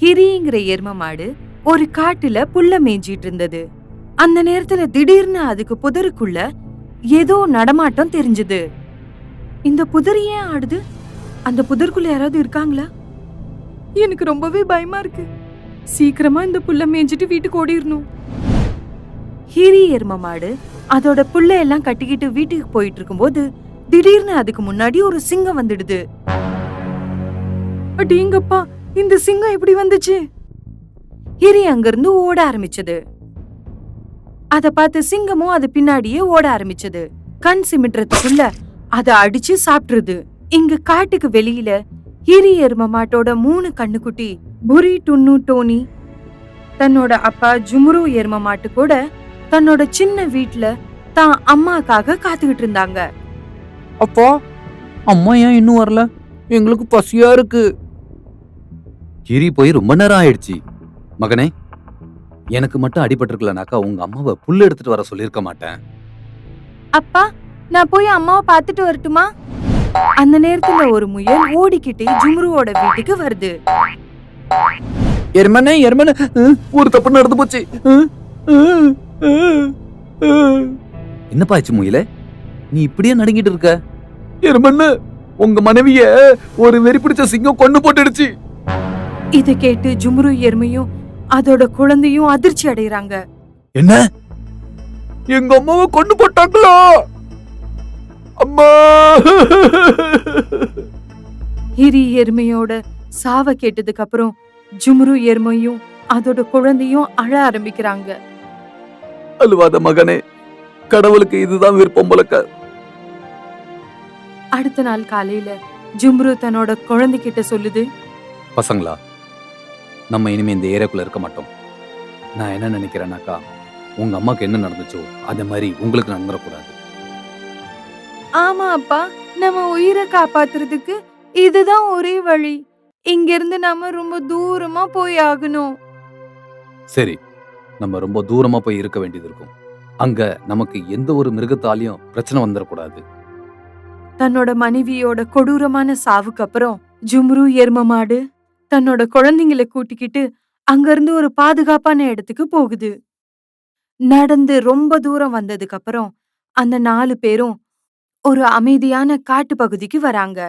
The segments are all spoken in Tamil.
ஹிரிங்கிற எரும மாடு ஒரு காட்டுல புல்ல மேய்ஞ்சிட்டு இருந்தது அந்த நேரத்துல திடீர்னு அதுக்கு புதருக்குள்ள ஏதோ நடமாட்டம் தெரிஞ்சது. இந்த புதர் ஏன் ஆடுது? அந்த புதருக்குள்ள யாராவது இருக்காங்களா? எனக்கு ரொம்பவே பயமா இருக்கு. சீக்கிரமா இந்த புல்ல மேய்ஞ்சிட்டு வீட்டுக்கு ஓடிரணும். ஹிரி எரும மாடு அதோட புல்ல எல்லாம் கட்டிக்கிட்டு வீட்டுக்கு போயிட்டு இருக்கும்போது திடீர்னு அதுக்கு முன்னாடி ஒரு சிங்கம் வந்துடுது. அடேங்கப்பா இந்த சிங்கம் எப்படி வந்துச்சு? ஹிரி அங்கிருந்து ஓட ஆரம்பிச்சது. அத பார்த்து சிங்கமும் அது பின்னாடியே ஓட ஆரம்பிச்சது. கண் சிமிட்டுறதுக்குள்ள அத அடிச்சு சாப்பிட்டுருது இங்க காட்டுக்கு வெளியில ஹிரி எரும மாட்டோட மூணு கண்ணுக்குட்டி புரி டுன்னு டோனி தன்னோட அப்பா ஜுமுரு எரும மாட்டு கூட தன்னோட சின்ன வீட்டுல தான் அம்மாக்காக காத்துக்கிட்டு இருந்தாங்க. அப்பா அம்மா ஏன் இன்னும் வரல? எங்களுக்கு பசியா இருக்கு. கிரி போய் ரொம்ப நேரம் ஆயிடுச்சு. மகனே எனக்கு மட்டும் அடிபட்டிருக்கலனாக்கா உங்க அம்மாவை புல் எடுத்துட்டு வர சொல்லியிருக்க மாட்டேன். அப்பா நான் போய் அம்மாவை பார்த்துட்டு வரட்டுமா? அந்த நேரத்துல ஒரு முயல் ஓடிக்கிட்டே ஜும்ருவோட வீட்டுக்கு வருது. எருமனே எருமனே ஒரு தப்பு நடந்து போச்சு. என்னப்பா ஆச்சு முயலே? நீ இப்படியே நடுங்கிட்டு இருக்க? எருமண்ணு உங்க மனைவிய ஒரு வெறி பிடிச்ச சிங்கம் கொண்டு போட்டுடுச்சு. இத கேட்டு ஜும்ரு எருமையும் அதோட குழந்தையும் அதிர்ச்சி அடையறாங்க என்ன? எங்க அம்மாவை கொண்டு போட்டாங்களா? அம்மா! ஹிரி எருமையோட சாவ கேட்டதுக்கு அப்புறம் ஜும்ரு எருமையும் அதோட குழந்தையும் அழ ஆரம்பிக்கிறாங்க. அழுவாத மகனே கடவுளுக்கு இதுதான் விருப்பம் போலக்க. அடுத்த நாள் காலையில ஜும்ரு தன்னோட குழந்தைகிட்ட சொல்லுது பசங்களா நம்ம இனிமே இந்த ஏரியாக்குள்ள இருக்க மாட்டோம். நான் என்ன நினைக்கிறேன்னாக்கா உங்க அம்மாக்கு என்ன நடந்துச்சோ அதே மாதிரி உங்களுக்கு நடந்துடக்கூடாது ஆமா அப்பா நம்ம உயிரை காப்பாத்துறதுக்கு இதுதான் ஒரே வழி. இங்க இருந்து நாம ரொம்ப தூரமா போய் ஆகணும். சரி நம்ம ரொம்ப தூரமா போய் இருக்க வேண்டியது இருக்கும். அங்க நமக்கு எந்த ஒரு மிருகத்தாலையும் பிரச்சனை வந்துடக்கூடாது தன்னோட மனைவியோட கொடூரமான சாவுக்கு அப்புறம் ஜும்ரு எரும மாடு தன்னோட குழந்தைங்களை கூட்டிக்கிட்டு அங்கிருந்து ஒரு பாதுகாப்பான இடத்துக்கு போகுது. நடந்து ரொம்ப தூரம் வந்ததுக்கு அப்புறம் அந்த நாலு பேரும் ஒரு அமைதியான காட்டு பகுதிக்கு வராங்க.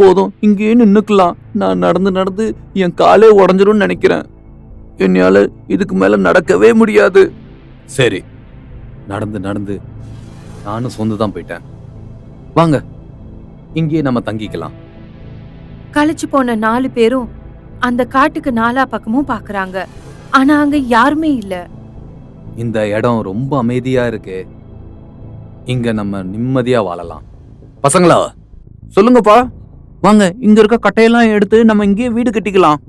போதும் இங்கேயே நின்னுக்கலாம். நான் நடந்து நடந்து என் காலே உடஞ்சிரும்னு நினைக்கிறேன். என்னால இதுக்கு மேல நடக்கவே முடியாது. சரி நடந்து நடந்து நானும் சொந்து தான் போயிட்டேன். வாங்க இங்கேயே நம்ம தங்கிக்கலாம். களைச்சு போன நாலு பேரும் அந்த காட்டுக்கு நாலா பக்கமும் பாக்குறாங்க. ஆனா அங்க யாருமே இல்ல. இந்த இடம் ரொம்ப அமைதியா இருக்கு. இங்க நம்ம நிம்மதியா வாழலாம். பசங்களா சொல்லுங்கப்பா. வாங்க இங்க இருக்க கட்டையெல்லாம் எடுத்து நம்ம இங்கேயே வீடு கட்டிக்கலாம்.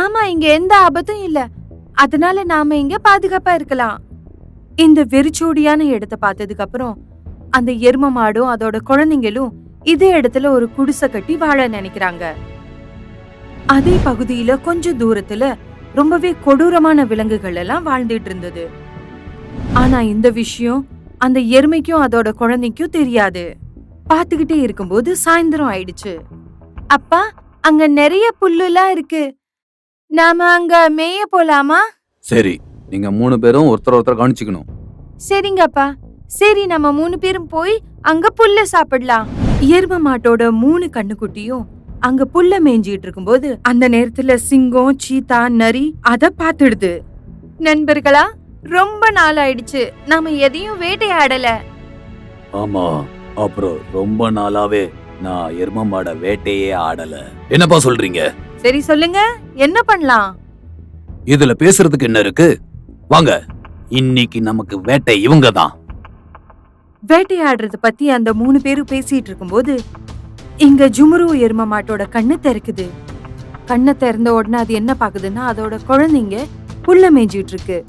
ஆமா இங்க எந்த ஆபத்தும் இல்ல. அதனால நாம இங்க பாதுகாப்பா இருக்கலாம். இந்த வெறிச்சோடியான இடத்தை பார்த்ததுக்கு அப்புறம் அந்த எரும மாடும் அதோட குழந்தைங்களும் இதே இடத்துல ஒரு குடிசை கட்டி வாழ நினைக்கிறாங்க. அதே பகுதியில கொஞ்ச தூரத்துல ரொம்பவே கொடூரமான விலங்குகள் எல்லாம் வாழ்ந்துட்டு இருந்தது. ஆனா இந்த விஷயம் அந்த எருமைக்கும் அதோட குழந்தைக்கும் தெரியாது. பாத்துக்கிட்டே இருக்கும்போது சாயந்தரம் ஆயிடுச்சு. அப்பா அங்க நிறைய புல்லுலாம் இருக்கு. நாம அங்க மேய போலாமா? சரி நீங்க மூணு பேரும் ஒருத்தர் ஒருத்தர் கவனிச்சுக்கணும். சரிங்கப்பா. சரி நம்ம மூணு பேரும் போய் அங்க புல்ல சாப்பிடலாம். எரும மாட்டோட மூணு கண்ணுக்குட்டியும் அங்க புல்ல மேய்ஞ்சிட்டு இருக்கும்போது அந்த நேரத்துல சிங்கம் சீதா நரி அத பாத்துடுது நண்பர்களா ரொம்ப நாள் ஆயிடுச்சு. நாம எதையும் வேட்டையாடல. ஆமா அப்புறம் ரொம்ப நாளாவே நான் எரும மாட வேட்டையே ஆடல. என்னப்பா சொல்றீங்க? சரி சொல்லுங்க என்ன பண்ணலாம்? இதுல பேசுறதுக்கு என்ன இருக்கு? வாங்க இன்னைக்கு நமக்கு வேட்டை இவங்க தான் வேட்டையாடுறத பத்தி அந்த மூணு பேரும் பேசிட்டு இருக்கும்போது இங்க ஜுமுரு எரும மாட்டோட கண்ணு திறக்குது. கண்ணை திறந்த உடனே அது என்ன பாக்குதுன்னா அதோட குழந்தைங்க புல்ல மேய்ஞ்சிட்டு இருக்கு.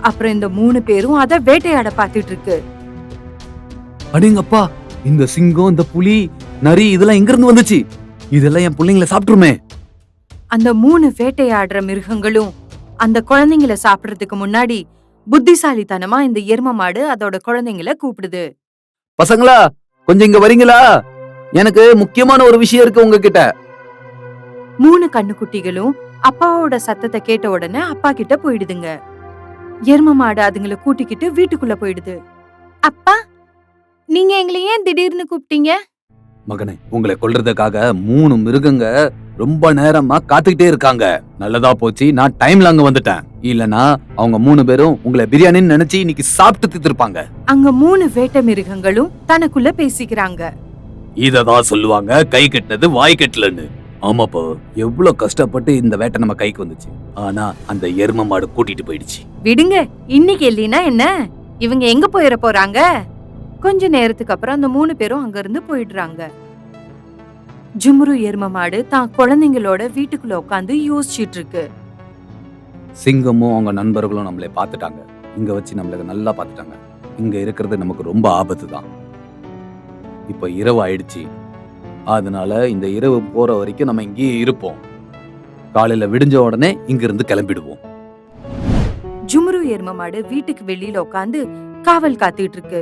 அப்புறம் இந்த மூணு பேரும் அத வேட்டையாட பாத்துட்டு இருக்கு. அடிங்கப்பா இந்த சிங்கம் இந்த புலி நரி இதெல்லாம் எங்க இருந்து வந்துச்சு? இதெல்லாம் என் பிள்ளைங்களை சாப்பிட்டுருமே. அந்த மூணு வேட்டையாடுற மிருகங்களும் அந்த குழந்தைங்கள சாப்பிடுறதுக்கு முன்னாடி புத்திசாலித்தனமா இந்த எரும மாடு அதோட குழந்தைங்கள கூப்பிடுது. பசங்களா கொஞ்சம் இங்க வரீங்களா? எனக்கு முக்கியமான ஒரு விஷயம் இருக்கு உங்ககிட்ட. மூணு கண்ணுக்குட்டிகளும் அப்பாவோட சத்தத்தை கேட்ட உடனே அப்பா கிட்ட போயிடுதுங்க. எரும மாடு அதுங்களை கூட்டிக்கிட்டு வீட்டுக்குள்ள போயிடுது. அப்பா நீங்க எங்களை ஏன் திடீர்னு கூப்பிட்டீங்க? மகனே உங்களை கொல்றதுக்காக மூணு மிருகங்க ரொம்ப நேரமா காத்துக்கிட்டே இருக்காங்க. நல்லதா போச்சு நான் டைம்ல அங்க வந்துட்டேன். இல்லனா அவங்க மூணு பேரும் உங்களை பிரியாணின்னு நினைச்சு இன்னைக்கு சாப்பிட்டு தித்திருப்பாங்க அங்க மூணு வேட்டை மிருகங்களும் தனக்குள்ள பேசிக்கிறாங்க. இததான் சொல்லுவாங்க கை கட்டினது வாய் கட்டலன்னு. ஆமாப்பா எவ்வளவு கஷ்டப்பட்டு இந்த வேட்டை நம்ம கைக்கு வந்துச்சு. ஆனா அந்த எரும மாடு கூட்டிட்டு போயிடுச்சு. விடுங்க இன்னைக்கு இல்லைன்னா என்ன? இவங்க எங்க போயிட போறாங்க? கொஞ்ச நேரத்துக்கு அப்புறம் அந்த மூணு பேரும் அங்க இருந்து போயிடுறாங்க. ஜும்ரு எரும மாடு தான் குழந்தைங்களோட வீட்டுக்குள்ள உட்காந்து யோசிச்சிட்டு இருக்கு சிங்கமும் அவங்க நண்பர்களும் நம்மளை பார்த்துட்டாங்க. இங்க வச்சு நம்மளுக்கு நல்லா பார்த்துட்டாங்க. இங்க இருக்கிறது நமக்கு ரொம்ப ஆபத்து தான். இப்ப இரவு ஆயிடுச்சு. அதனால இந்த இரவு போற வரைக்கும் நம்ம இங்கேயே இருப்போம். காலையில விடிஞ்ச உடனே இங்க இருந்து கிளம்பிடுவோம். ஜும்ரு எரும மாடு வீட்டுக்கு வெளியில உட்காந்து காவல் காத்துட்டு இருக்கு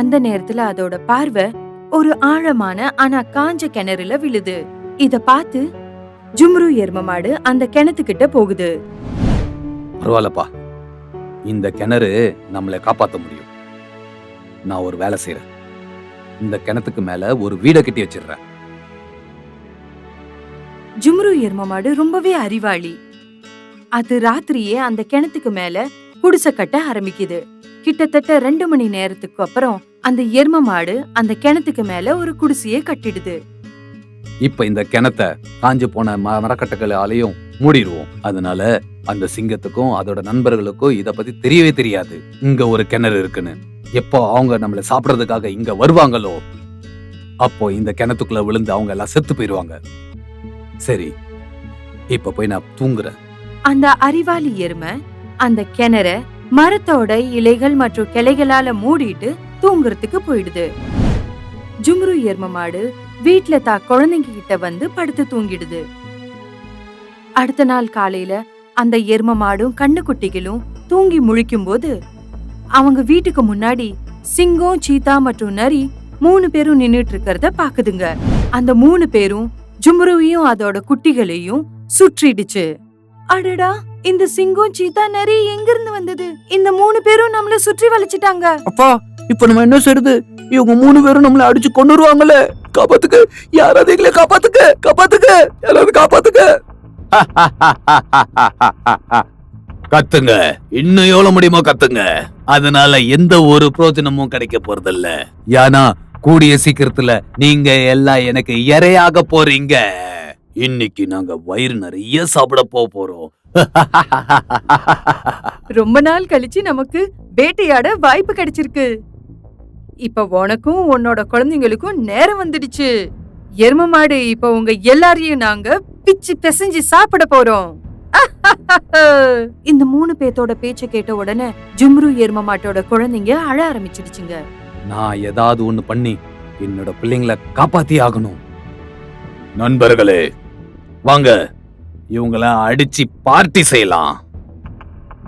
அந்த நேரத்துல அதோட பார்வை ஒரு ஆழமான ஆனா காஞ்ச கிணறுல விழுது. இத பார்த்து ஜும்ரு எரும மாடு அந்த கிணத்துக்கிட்ட போகுது. பரவாயில்லப்பா. இந்த கிணறு நம்மளை காப்பாத்த முடியும். நான் ஒரு வேலை செய்யறேன் இந்த கிணத்துக்கு மேல ஒரு வீடை கட்டி வச்சிடுறேன். ஜும்ரு எரும மாடு ரொம்பவே அறிவாளி. அது ராத்திரியே அந்த கிணத்துக்கு மேல குடிசை கட்ட ஆரம்பிக்குது. கிட்டத்தட்ட ரெண்டு மணி நேரத்துக்கு அப்புறம் அந்த எரும மாடு அந்த கிணத்துக்கு மேல ஒரு குடிசையை கட்டிடுது. இப்ப இந்த கிணத்த காஞ்சு போன ம- மரக்கட்டைகளாலையும் மூடிடுவோம். அதனால அந்த சிங்கத்துக்கும் அதோட நண்பர்களுக்கும் இத பத்தி தெரியவே தெரியாது. இங்க ஒரு கிணறு இருக்குன்னு. எப்போ அவங்க நம்மள சாப்பிடுறதுக்காக இங்க வருவாங்களோ அப்போ இந்த கிணத்துக்குள்ள விழுந்து அவங்க எல்லாம் செத்து போயிருவாங்க சரி இப்ப போய் நான் தூங்குறேன். அந்த அறிவாளி எருமை அந்த கிணற மரத்தோட இலைகள் மற்றும் கிளைகளால மூடிட்டு தூங்குறதுக்கு போயிடுது. ஜும்ரு எரும மாடு வீட்ல தா குழந்தைங்க கிட்ட வந்து படுத்து தூங்கிடுது. அடுத்த நாள் காலையில அந்த எரும மாடும் கண்ணுக்குட்டிகளும் தூங்கி முழிக்கும் போது அவங்க வீட்டுக்கு முன்னாடி சிங்கம் சீதா மற்றும் நரி மூணு பேரும் நின்னுட்டு இருக்கிறத பாக்குதுங்க. அந்த மூணு பேரும் ஜும்ருவையும் அதோட குட்டிகளையும் சுற்றிடுச்சு. அடடா! இந்த சிங்கம் சீதா நரி எங்க இருந்து வந்தது? இந்த மூணு பேரும் நம்மள சுற்றி வளைச்சிட்டாங்க. அப்பா! இப்ப நம்ம என்ன செய்யறது இவங்க மூணு பேரும் நம்மள அடிச்சு கொண்டுருவாங்களே காப்பாத்துக்க. யாராவது எங்களை காப்பாத்துக்க. காப்பாத்துக்க. யாராவது காப்பாத்துக்க. கத்துங்க. இன்னும் எவ்வளவு முடியுமோ கத்துங்க. அதனால எந்த ஒரு பிரோஜனமும் கிடைக்க போறதில்ல. ஏன்னா கூடிய சீக்கிரத்துல நீங்க எல்லாம் எனக்கு இரையாக போறீங்க. இன்னைக்கு நாங்க வயிறு நிறைய சாப்பிட போக போறோம். ரொம்ப நாள் கழிச்சு நமக்கு வேட்டையாட வாய்ப்பு கிடைச்சிருக்கு. இப்ப உனக்கும் உன்னோட குழந்தைங்களுக்கும் நேரம் வந்துடுச்சு. எரும மாடு இப்ப உங்க எல்லாரையும் நாங்க பிச்சு பிசைஞ்சு சாப்பிட போறோம். இந்த மூணு பேத்தோட பேச்ச கேட்ட உடனே ஜும்ரு எரும மாட்டோட குழந்தைங்க அழ ஆரம்பிச்சிடுச்சுங்க. நான் ஏதாவது ஒண்ணு பண்ணி என்னோட பிள்ளைங்களை காப்பாத்தி ஆகணும். நண்பர்களே வாங்க இவங்கள அடிச்சு பார்ட்டி செய்யலாம்.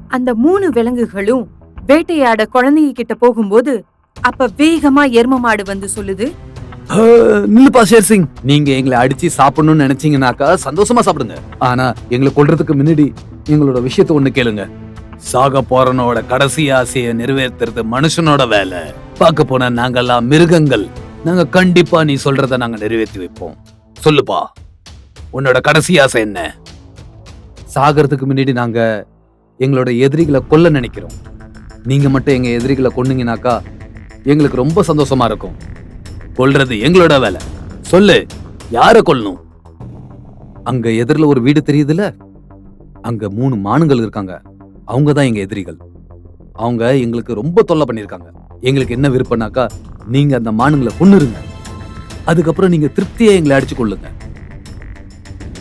அந்த மூணு விலங்குகளும் வேட்டையாட குழந்தைங்க கிட்ட போகும்போது அப்ப வேகமா எரும மாடு வந்து சொல்லுது. நில்லுப்பா ஷேர் சிங். நீங்க எங்களை அடிச்சு சாப்பிடணும்னு நினைச்சீங்கன்னாக்கா சந்தோஷமா சாப்பிடுங்க. ஆனா எங்களை கொல்றதுக்கு முன்னாடி எங்களோட விஷயத்த ஒண்ணு கேளுங்க. சாக போறனோட கடைசி ஆசையை நிறைவேற்றுறது மனுஷனோட வேலை. பார்க்க போனா நாங்கெல்லாம் மிருகங்கள். நாங்க கண்டிப்பா நீ சொல்றத நாங்க நிறைவேற்றி வைப்போம். சொல்லுப்பா உன்னோட கடைசி ஆசை என்ன? சாகிறதுக்கு முன்னாடி நாங்க எங்களோட எதிரிகளை கொல்ல நினைக்கிறோம். நீங்க மட்டும் எங்க எதிரிகளை கொன்னீங்கனாக்கா எங்களுக்கு ரொம்ப சந்தோஷமா இருக்கும். கொல்றது எங்களோட வேலை. சொல்லு யார கொல்லணும்? அங்க எதிரில் ஒரு வீடு தெரியுதுல? அங்க மூணு மானுங்கள் இருக்காங்க. அவங்க தான் எங்க எதிரிகள். அவங்க எங்களுக்கு ரொம்ப தொல்லை பண்ணிருக்காங்க எங்களுக்கு என்ன விருப்பம்னாக்கா நீங்க அந்த மானுங்களை கொன்னுருங்க. அதுக்கப்புறம் நீங்க திருப்தியை எங்களை அடிச்சு கொள்ளுங்க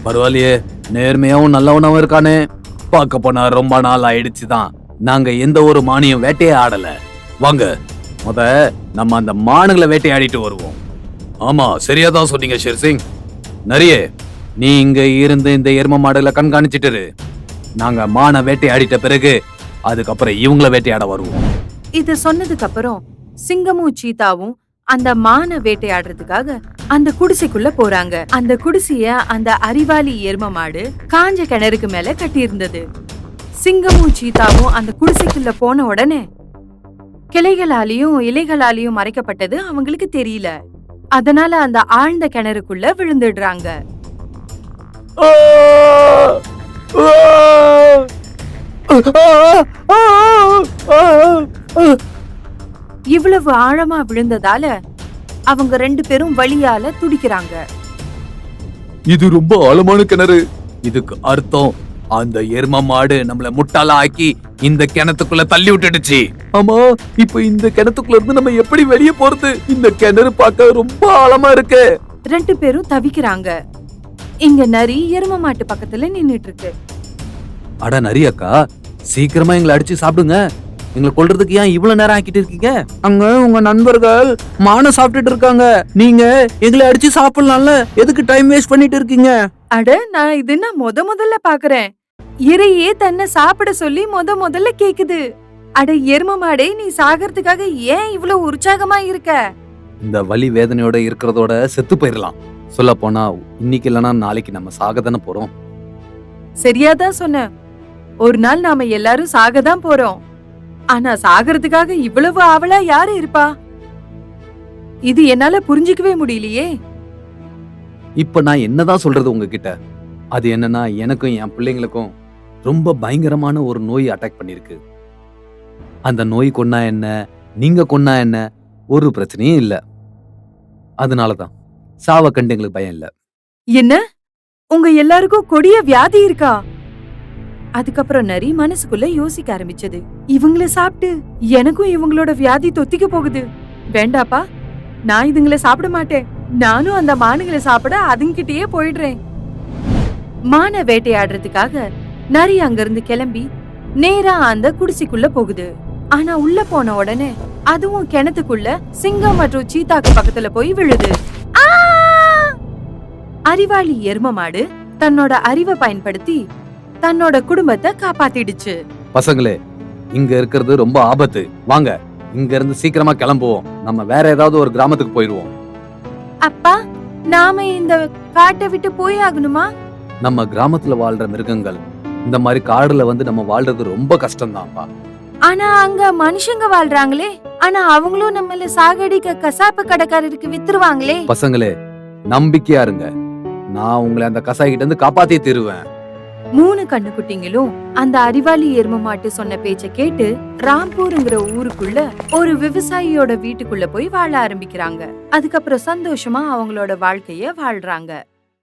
பரவாயில்லையே நேர்மையாவும் நல்லவனாவும் இருக்கானே. பார்க்க போனா ரொம்ப நாள் ஆயிடுச்சு தான் நாங்க எந்த ஒரு மானியம் வேட்டையே ஆடல. வாங்க முத நம்ம அந்த மானுங்களை வேட்டையாடிட்டு வருவோம். ஆமா சரியா தான் சொன்னீங்க ஷெர்சிங். நிறைய நீ இங்க இருந்து இந்த எரும மாடுகளை கண்காணிச்சிட்டு நாங்க மான வேட்டையாடிட்ட பிறகு அதுக்கப்புறம் இவங்கள வேட்டையாட வருவோம். இது சொன்னதுக்கு அப்புறம் சிங்கமும் சீதாவும் அந்த மான வேட்டையாடுறதுக்காக அந்த குடிசைக்குள்ள போறாங்க. அந்த குடிசைய அந்த அறிவாளி எரும மாடு காஞ்ச கிணறுக்கு மேல கட்டியிருந்தது. சிங்கமும் சீதாவும் அந்த குடிசைக்குள்ள போன உடனே கிளைகளாலையும் இலைகளாலையும் மறைக்கப்பட்டது அவங்களுக்கு தெரியல. அதனால அந்த ஆழ்ந்த கிணறுக்குள்ள விழுந்துடுறாங்க! இவ்வளவு ஆழமா விழுந்ததால அவங்க ரெண்டு பேரும் வலியால துடிக்கிறாங்க. இது ரொம்ப ஆழமான கிணறு. இதுக்கு அர்த்தம் அந்த எரும மாடு நம்மள முட்டாளா ஆக்கி இந்த கிணத்துக்குள்ள தள்ளி விட்டுடுச்சு. ஆமா இப்ப இந்த கிணத்துக்குள்ள இருந்து நம்ம எப்படி வெளியே போறது? இந்த கிணறு பார்க்க ரொம்ப ஆழமா இருக்கு. ரெண்டு பேரும் தவிக்கிறாங்க. இங்க நரி எரும மாட்டு பக்கத்துல நின்னுட்டு இருக்கு அட நரியக்கா சீக்கிரமா எங்களை அடிச்சு சாப்பிடுங்க. எங்களை கொல்றதுக்கு ஏன் இவ்வளவு நேரம் ஆக்கிட்டு இருக்கீங்க? அங்க உங்க நண்பர்கள் மானை சாப்பிட்டுட்டு இருக்காங்க. நீங்க எங்களை அடிச்சு சாப்பிடலாம்ல? எதுக்கு டைம் வேஸ்ட் பண்ணிட்டு இருக்கீங்க? அட நான் இது நான் முத முதல்ல பாக்குறேன்? இறையே தன்னை சாப்பிட சொல்லி முத முதல்ல கேக்குது. அட எரும மாடே நீ சாகறதுக்காக ஏன் இவ்வளவு உற்சாகமா இருக்க? இந்த வலி வேதனையோட இருக்கிறதோட செத்து போயிடலாம் சொல்ல போனா இன்னைக்கு இல்லைன்னா நாளைக்கு நம்ம சாக தானே போறோம் சரியாதான் சொன்ன. ஒரு நாள் நாம எல்லாரும் சாகதான் போறோம். ஆனா சாகறதுக்காக இவ்வளவு ஆவலா யாரு இருப்பா? இது என்னால புரிஞ்சுக்கவே முடியலையே. இப்ப நான் என்னதான் சொல்றது உங்ககிட்ட? அது என்னன்னா எனக்கும் என் பிள்ளைங்களுக்கும் ரொம்ப பயங்கரமான ஒரு நோய் அட்டாக் பண்ணிருக்கு அந்த நோய் கொன்னா என்ன? நீங்க கொன்னா என்ன? ஒரு பிரச்சனையும் இல்ல. அதனாலதான். சாவ கண்டு எங்களுக்கு பயம் இல்ல. என்ன? உங்க எல்லாருக்கும் கொடிய வியாதி இருக்கா? அதுக்கப்புறம் நரி மனசுக்குள்ள யோசிக்க ஆரம்பிச்சது. இவங்கள சாப்பிட்டு எனக்கும் இவங்களோட வியாதி தொத்திக்க போகுது. வேண்டாப்பா நான் இதுங்கள சாப்பிட மாட்டேன். நானும் அந்த மானுங்களை சாப்பிட அதுங்கிட்டயே போயிடுறேன். மான வேட்டையாடுறதுக்காக நரி அங்கிருந்து கிளம்பி நேரா அந்த குடிசைக்குள்ள போகுது. ஆனா உள்ள போன உடனே அதுவும் கிணத்துக்குள்ள சிங்கம் மற்றும் சீத்தாக்கு பக்கத்துல போய் விழுது. ஆ! அறிவாளி எரும மாடு தன்னோட அறிவை பயன்படுத்தி தன்னோட குடும்பத்தை காப்பாத்திடுச்சு. பசங்களே இங்க இருக்கிறது ரொம்ப ஆபத்து. வாங்க இங்க இருந்து சீக்கிரமா கிளம்புவோம். நம்ம வேற ஏதாவது ஒரு கிராமத்துக்கு போயிருவோம் அப்பா நாம இந்த காட்டை விட்டு போய் ஆகணுமா? நம்ம கிராமத்துல வாழ்ற மிருகங்கள் இந்த மாதிரி காடுல வந்து நம்ம வாழ்றது ரொம்ப கஷ்டம்தான்ப்பா. ஆனா அங்க மனுஷங்க வாழ்றாங்களே. ஆனா அவங்களும் நம்மள சாகடிக்க கசாப்பு கடைக்காரருக்கு வித்துருவாங்களே. பசங்களே நம்பிக்கையா இருங்க. நான் உங்களை அந்த கசாயிகிட்ட இருந்து காப்பாத்தியே தருவேன். மூணு கண்ணுக்குட்டிங்களும் அந்த அறிவாளி எரும மாட்டு சொன்ன பேச்ச கேட்டு ராம்பூருங்கிற ஊருக்குள்ள ஒரு விவசாயியோட வீட்டுக்குள்ள போய் வாழ ஆரம்பிக்கிறாங்க. அதுக்கப்புறம் சந்தோஷமா அவங்களோட வாழ்க்கைய வாழ்றாங்க.